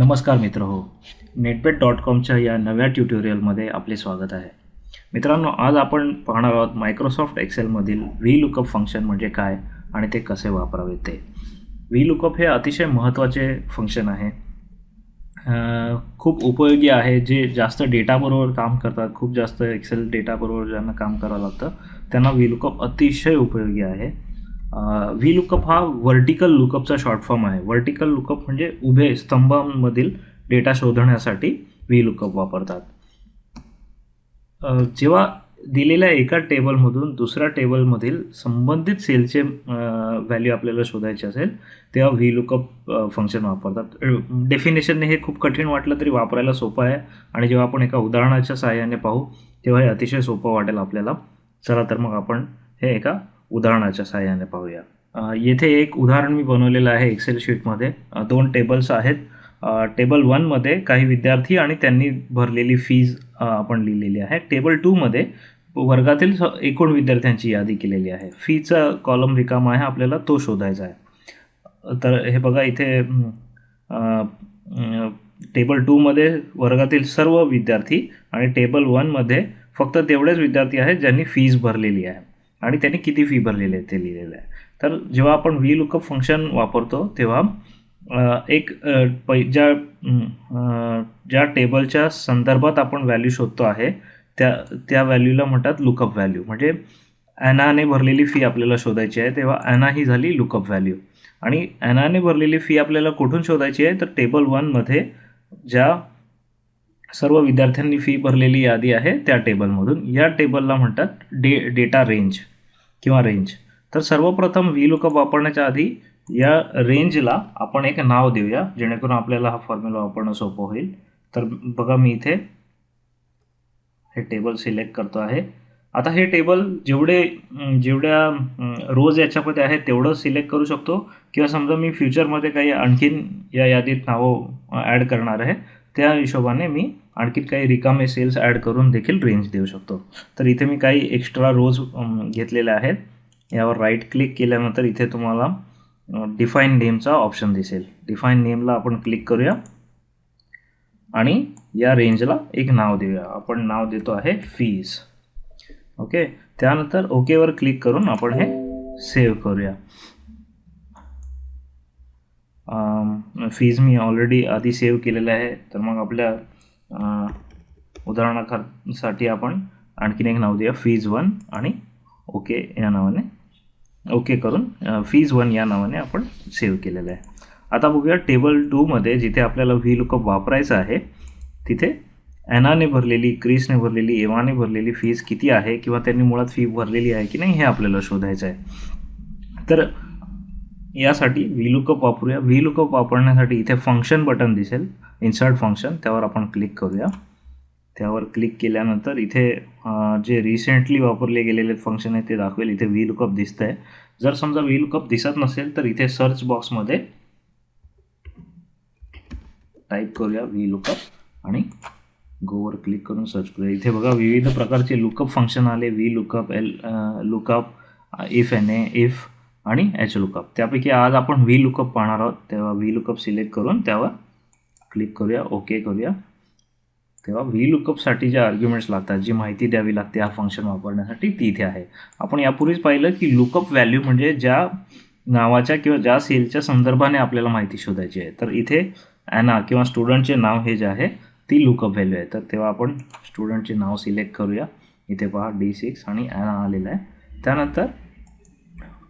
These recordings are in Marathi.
नमस्कार मित्र हो. नेटबेट डॉट कॉमच्या या नव्या ट्युटोरियलमध्ये आपले स्वागत आहे. मित्रांनो आज आपण पाहणार आहोत मायक्रोसॉफ्ट एक्सेलमधील व्ही लुकअप फंक्शन म्हणजे काय आणि ते कसे वापरावे ते. व्ही लुकअप हे अतिशय महत्त्वाचे फंक्शन आहे. खूप उपयोगी आहे. जे जास्त डेटाबरोबर काम करतात खूप जास्त एक्सेल डेटाबरोबर ज्यांना काम करावं लागतं त्यांना व्ही लुकअप अतिशय उपयोगी आहे. व्ही लुकअप हा व्हर्टिकल लुकअपचा शॉर्ट फॉर्म आहे. व्हर्टिकल लुकअप म्हणजे उभे स्तंभांमधील डेटा शोधण्यासाठी व्ही लुकअप वापरतात. जेव्हा दिलेल्या एका टेबलमधून दुसऱ्या टेबलमधील संबंधित सेलचे व्हॅल्यू आपल्याला शोधायचे असेल तेव्हा व्ही लुकअप फंक्शन वापरतात. डेफिनेशनने हे खूप कठीण वाटलं तरी वापरायला सोपं आहे. आणि जेव्हा आपण एका उदाहरणाच्या सहाय्याने पाहू तेव्हा हे अतिशय सोपं वाटेल आपल्याला. चला तर मग आपण हे एका उदाहरणाच्या सहाय्याने पाहूया. येथे एक उदाहरण मी बनवलेलं आहे एक्सेल शीटमध्ये दोन टेबल्स आहेत. टेबल वनमध्ये काही विद्यार्थी आणि त्यांनी भरलेली फीज आपण लिहिलेली आहे. टेबल टूमध्ये वर्गातील स- एकूण विद्यार्थ्यांची यादी केलेली आहे. फीचा कॉलम रिकामा आहे आपल्याला तो शोधायचा आहे. तर हे बघा इथे टेबल टूमध्ये वर्गातील सर्व विद्यार्थी आणि टेबल वनमध्ये फक्त तेवढेच विद्यार्थी आहेत ज्यांनी फीज भरलेली आहे. आणि त्यांनी किती फी भरलेली आहे ते लिहिलेलं आहे. तर जेव्हा आपण व्ही लुकअप फंक्शन वापरतो तेव्हा एक पै ज्या ज्या टेबलच्या संदर्भात आपण व्हॅल्यू शोधतो आहे त्या त्या व्हॅल्यूला म्हणतात लुकअप व्हॅल्यू म्हणजे ॲनाने भरलेली फी आपल्याला शोधायची आहे तेव्हा ॲना ही झाली लुकअप व्हॅल्यू आणि ॲनाने भरलेली फी आपल्याला कुठून शोधायची आहे? तर टेबल वनमध्ये ज्या सर्व विद्यार्थ्यांनी फी भरलेली यादी आहे त्या टेबलमधून या टेबलला म्हणतात डे डेटा रेंज किंवा रेंज तर सर्वप्रथम व्ही लुकअप वापरण्याच्या आधी या रेंजला आपण एक नाव देऊया जेणेकरून आपल्याला हा फॉर्म्युला वापरणं सोपं होईल. तर बघा मी इथे हे टेबल सिलेक्ट करतो आहे. आता हे टेबल जेवढे जेवढ्या रोज याच्यामध्ये आहे तेवढं सिलेक्ट करू शकतो. किंवा समजा मी फ्युचरमध्ये काही आणखीन या यादीत नावं ॲड करणार आहे त्या हिशोबाने मी आणखी काही रिकामे सेल्स ॲड करून देखील रेंज देऊ शकतो. तर इथे मी काही एक्स्ट्रा रोज घेतलेले आहेत. यावर राईट क्लिक केल्यानंतर इथे तुम्हाला डिफाईन नेमचा ऑप्शन दिसेल. डिफाईन नेमला आपण क्लिक करूया. आणि या रेंजला एक नाव देऊया. आपण नाव देतो आहे फीज ओके त्यानंतर ओकेवर क्लिक करून आपण हे सेव्ह करूया. फीज मी ऑलरेडी आधी सेव्ह केलेलं आहे. तर मग आपल्या उदाहरणासाठी आपण आणखीन एक नाव देऊया फीज वन आणि ओके या नावाने ओके करून फीज वन या नावाने आपण सेव्ह केलेलं आहे. आता बघूया टेबल टूमध्ये जिथे आपल्याला व्ही लुकअप वापरायचं आहे तिथे ॲनाने भरलेली क्रिसने भरलेली एवाने भरलेली फीज किती आहे किंवा त्यांनी मुळात फी भरलेली आहे की नाही हे आपल्याला शोधायचं आहे. तर यासाठी व्ही लुकअप वापरूया. व्ही लुकअप वापरण्यासाठी इथे फंक्शन बटन दिसेल. इन्सर्ट फंक्शन त्यावर आपण क्लिक करूया. त्यावर क्लिक केल्यानंतर इथे जे रिसेंटली वापरले गेलेले फंक्शन आहे ते दाखवेल. इथे व्ही लुकअप दिसतं आहे जर समजा व्ही लुकअप दिसत नसेल तर इथे सर्च बॉक्समध्ये टाईप करूया व्ही लुकअप आणि गोवर क्लिक करून सर्च करूया. इथे बघा विविध प्रकारचे लुकअप फंक्शन आले. V lookup L lookup if N A if आणि एच लुकअप त्यापैकी आज आपण व्ही लुकअप पाहणार आहोत. तेव्हा व्ही लुकअप सिलेक्ट करून त्यावर क्लिक करूया ओके करूया. तेव्हा व्ही लुकअपसाठी ज्या आर्ग्युमेंट्स लागतात जी माहिती द्यावी लागते हा फंक्शन वापरण्यासाठी ती इथे आहे. आपण यापूर्वीच पाहिलं की लुकअप व्हॅल्यू म्हणजे ज्या नावाच्या किंवा ज्या सेलच्या संदर्भाने आपल्याला माहिती शोधायची आहे. तर इथे ॲना किंवा स्टुडंटचे नाव हे जे आहे ती लुकअप व्हॅल्यू आहे. तर तेव्हा आपण स्टुडंटचे नाव सिलेक्ट करूया. इथे पहा डी सिक्स आणि ॲना आलेलं आहे. त्यानंतर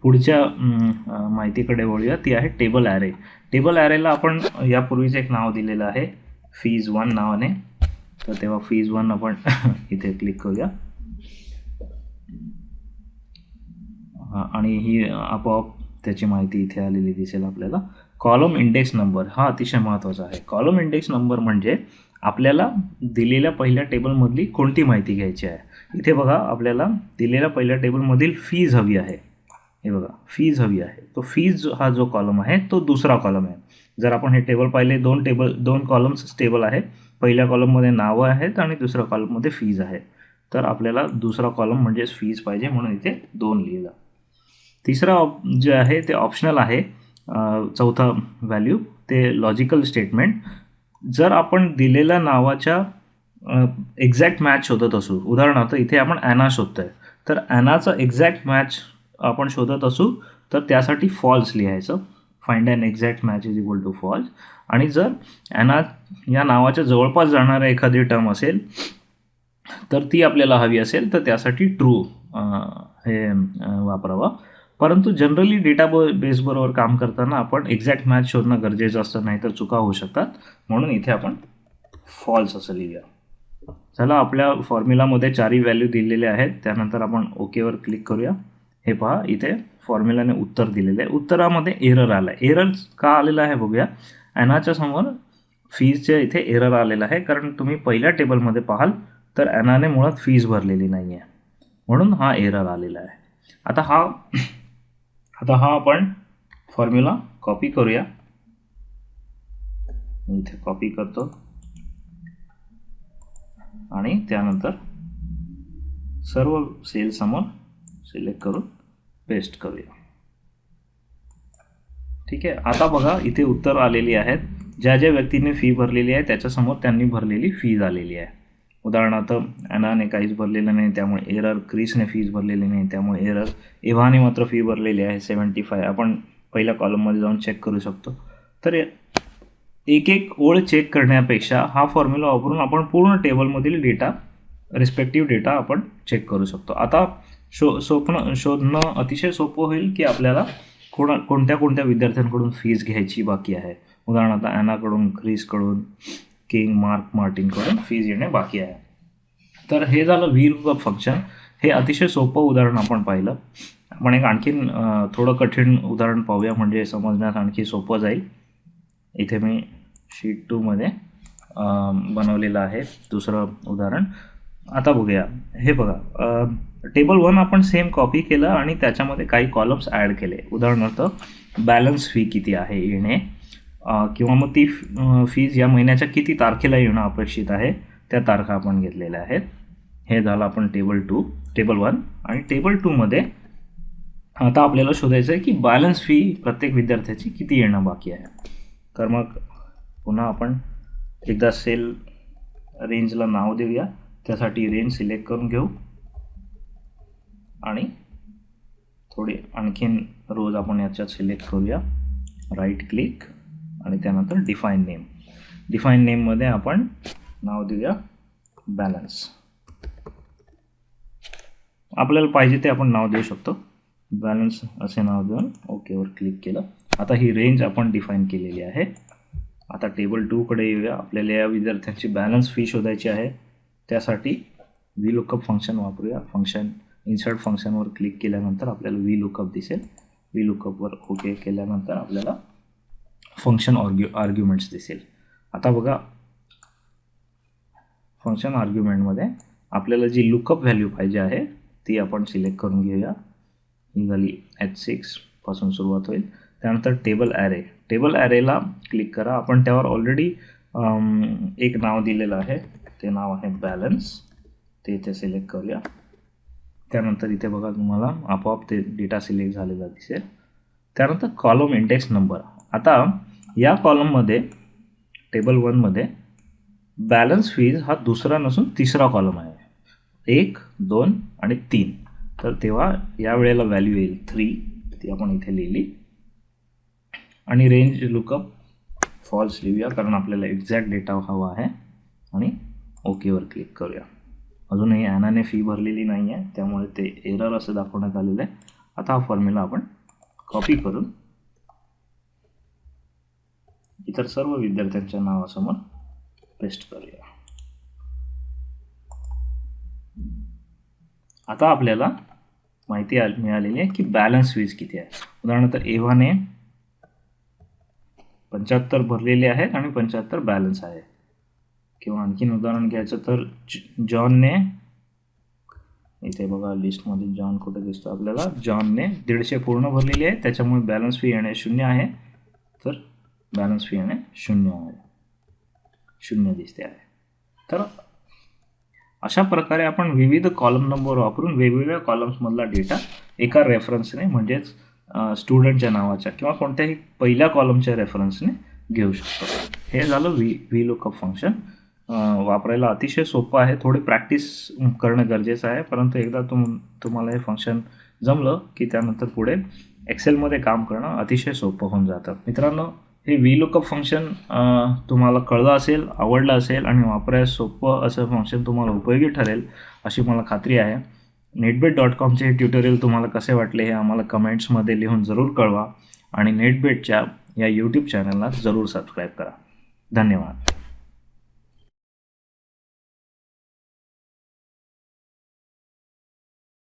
पुढच्या माहितीकडे वळूया. ती आहे टेबल ॲरे टेबल ॲरेला आपण यापूर्वीच एक नाव दिलेलं आहे. फीज वन नावाने. तर तेव्हा फीज वन आपण इथे क्लिक करूया. आणि ही आपोआप त्याची माहिती इथे आलेली दिसेल आपल्याला. कॉलम इंडेक्स नंबर हा अतिशय महत्त्वाचा आहे. कॉलम इंडेक्स नंबर म्हणजे आपल्याला दिलेल्या पहिल्या टेबलमधली कोणती माहिती घ्यायची आहे? इथे बघा आपल्याला दिलेल्या पहिल्या टेबलमधील फीज हवी आहे. हे बघा फीज हवी आहे. तो फीज हा जो कॉलम आहे तो दुसरा कॉलम आहे. जर आपण हे टेबल पाहिले दोन टेबल दोन कॉलम्स टेबल आहे. पहिल्या कॉलममध्ये नावं आहेत आणि दुसऱ्या कॉलममध्ये फीज आहे तर आपल्याला दुसरा कॉलम म्हणजेच फीज पाहिजे म्हणून इथे दोन लिहिलं. तिसरा ऑप जे आहे ते ऑप्शनल आहे. चौथा व्हॅल्यू ते लॉजिकल स्टेटमेंट जर आपण दिलेल्या नावाच्या एक्झॅक्ट मॅच शोधत असू उदाहरणार्थ इथे आपण ॲना शोधतोय. तर ॲनाचं एक्झॅक्ट मॅच आपण शोधत असू तर त्यासाठी फॉल्स लिहायचं. Find and exact match is equal to false आणि जर ॲना या नावाच्या जवळपास जाणाऱ्या एखादी टर्म असेल तर ती आपल्याला हवी असेल तर त्यासाठी ट्रू हे वापरावं. परंतु जनरली डेटा ब बेसबरोबर काम करताना आपण एक्झॅक्ट मॅच शोधणं गरजेचं असतं नाही तर चुका होऊ शकतात. म्हणून इथे आपण फॉल्स असं लिहूया. चला आपल्या फॉर्म्युलामध्ये चारही व्हॅल्यू दिलेले आहेत. त्यानंतर आपण ओकेवर क्लिक करूया. हे पहा इथे फॉर्म्युलाने उत्तर दिलेलं. आहे उत्तरामध्ये एरर आलं आहे एरर का आलेलं आहे बघूया. ॲनाच्या समोर फीजच्या इथे एरर आलेलं आहे. कारण तुम्ही पहिल्या टेबलमध्ये पाहाल तर ॲनाने मुळात फीज भरलेली नाही आहे म्हणून हा एरर आलेला आहे. आता हा आता हा आपण फॉर्म्युला कॉपी करूया. मी इथे कॉपी करतो. आणि त्यानंतर सर्व सेल समोर सिलेक्ट करून पेस्ट करूया. ठीक आहे? आता बघा इथे उत्तर आलेली आहेत. ज्या ज्या व्यक्तीने फी भरलेली आहे त्याच्यासमोर त्यांनी भरलेली फीज आलेली आहे. उदाहरणार्थ अनाने काहीच भरलेलं नाही त्यामुळे एरर क्रिसने फीज भरलेली नाही त्यामुळे एरर एव्हाने मात्र फी भरलेली आहे सेवन्टी फाय आपण पहिल्या कॉलममध्ये जाऊन चेक करू शकतो. तर एक एक ओळ चेक करण्यापेक्षा हा फॉर्म्युला वापरून आपण पूर्ण टेबलमधील डेटा रिस्पेक्टिव्ह डेटा आपण चेक करू शकतो. आता शो सोपणं शोधणं अतिशय सोपं होईल की आपल्याला कोणा कोणत्या कोणत्या विद्यार्थ्यांकडून फीज घ्यायची बाकी आहे. उदाहरणार्थ ॲनाकडून क्रिसकडून किंग मार्क मार्टिनकडून फीज येणे बाकी आहे. तर हे झालं व्ही लुकअप फंक्शन हे अतिशय सोपं उदाहरण आपण पाहिलं. आपण एक आणखीन थोडं कठीण उदाहरण पाहूया म्हणजे समजण्यास आणखी सोपं जाईल. इथे मी शीट टूमध्ये बनवलेलं आहे दुसरं उदाहरण. आता बघूया. हे बघा टेबल वन आपण सेम कॉपी केलं आणि त्याच्यामध्ये काही कॉलम्स ॲड केले. उदाहरणार्थ बॅलन्स फी किती आहे येणे किंवा मग ती फीज या महिन्याच्या किती तारखेला येणं अपेक्षित आहे त्या तारखा आपण घेतलेल्या आहेत. हे झालं आपण टेबल टू टेबल वन आणि टेबल टूमध्ये आता आपल्याला शोधायचं आहे की बॅलन्स फी प्रत्येक विद्यार्थ्याची किती येणं बाकी आहे. तर मग पुन्हा आपण एकदा सेल रेंजला नाव देऊया. त्यासाठी रेंज सिलेक्ट करून घेऊ. आणि थोडी आणखीन रोज आपण याच्यात सिलेक्ट करूया. राईट क्लिक आणि त्यानंतर डिफाईन नेम डिफाईन नेममध्ये आपण नाव देऊया बॅलन्स आपल्याला पाहिजे ते आपण नाव देऊ शकतो. बॅलन्स असे नाव देऊन ओकेवर क्लिक केलं. आता ही रेंज आपण डिफाईन केलेली आहे. आता टेबल टूकडे येऊया. आपल्याला या विद्यार्थ्यांची बॅलन्स फी शोधायची आहे. त्यासाठी व्ही लुकअप फंक्शन वापरूया. फंक्शन इन्सर्ट फंक्शनवर क्लिक केल्यानंतर आपल्याला व्ही लुकअप दिसेल. व्ही लुकअपवर ओके केल्यानंतर आपल्याला फंक्शन ऑर्ग्यु आर्ग्युमेंट्स दिसेल. आता बघा फंक्शन आर्ग्युमेंटमध्ये आपल्याला जी लुकअप व्हॅल्यू पाहिजे आहे ती आपण सिलेक्ट करून घेऊया. ही झाली एच सिक्सपासून सुरुवात होईल. त्यानंतर टेबल ॲरे टेबल ॲरेला क्लिक करा. आपण त्यावर ऑलरेडी um, एक नाव दिलेलं आहे. ते नाव आहे बॅलन्स ते इथे सिलेक्ट करूया. त्यानंतर इथे बघा तुम्हाला आपोआप ते डेटा सिलेक्ट झालेला दिसेल. त्यानंतर कॉलम इंडेक्स नंबर आता या कॉलममध्ये टेबल वनमध्ये बॅलन्स फीज हा दुसरा नसून तिसरा कॉलम आहे. एक दोन आणि तीन. तर तेव्हा या वेळेला व्हॅल्यू येईल थ्री ती आपण इथे लिहिली. आणि रेंज लुकअप फॉल्स लिहूया कारण आपल्याला एक्झॅक्ट डेटा हवा आहे. आणि ओकेवर क्लिक करूया. अजूनही ॲनाने फी भरलेली नाही आहे त्यामुळे ते एरर असं दाखवण्यात आलेलं आहे. आता हा फॉर्म्युला आपण कॉपी करून इतर सर्व विद्यार्थ्यांच्या नावासमोर पेस्ट करूया. आता आपल्याला माहिती मिळालेली आहे की बॅलन्स फीज किती आहे. उदाहरणार्थ एव्हाने पंच्याहत्तर भरलेले आहेत आणि पंच्याहत्तर बॅलन्स आहे. किंवा आणखीन उदाहरण घ्यायचं तर जॉनने इथे बघा लिस्टमध्ये जॉन कुठे दिसतो आपल्याला? जॉनने दीडशे पूर्ण भरलेली आहे त्याच्यामुळे बॅलन्स फी येणे शून्य आहे. तर बॅलन्स फी येणे शून्य आहे. शून्य दिसते आहे. तर अशा प्रकारे आपण विविध कॉलम नंबर वापरून वेगवेगळ्या कॉलम्समधला डेटा एका रेफरन्सने म्हणजेच स्टुडंटच्या नावाच्या किंवा कोणत्याही पहिल्या कॉलमच्या रेफरन्सने घेऊ शकतो. हे झालं व्ही व्ही लुकअप फंक्शन वापरायला अतिशय सोपं आहे. थोडी प्रॅक्टिस करणं गरजेचं आहे. परंतु एकदा तुम तुम्हाला हे फंक्शन जमलं की त्यानंतर पुढे एक्सेलमध्ये काम करणं अतिशय सोपं होऊन जातं. मित्रांनो हे व्ही लुकअप फंक्शन तुम्हाला कळलं असेल आवडलं असेल आणि वापरायला सोपं असं फंक्शन तुम्हाला उपयोगी ठरेल अशी मला खात्री आहे. नेटबेट डॉट कॉमचे हे ट्युटोरियल तुम्हाला कसे वाटले हे आम्हाला कमेंट्समध्ये लिहून जरूर कळवा आणि नेटबेटच्या या यूट्यूब चॅनलला जरूर सबस्क्राईब करा. धन्यवाद.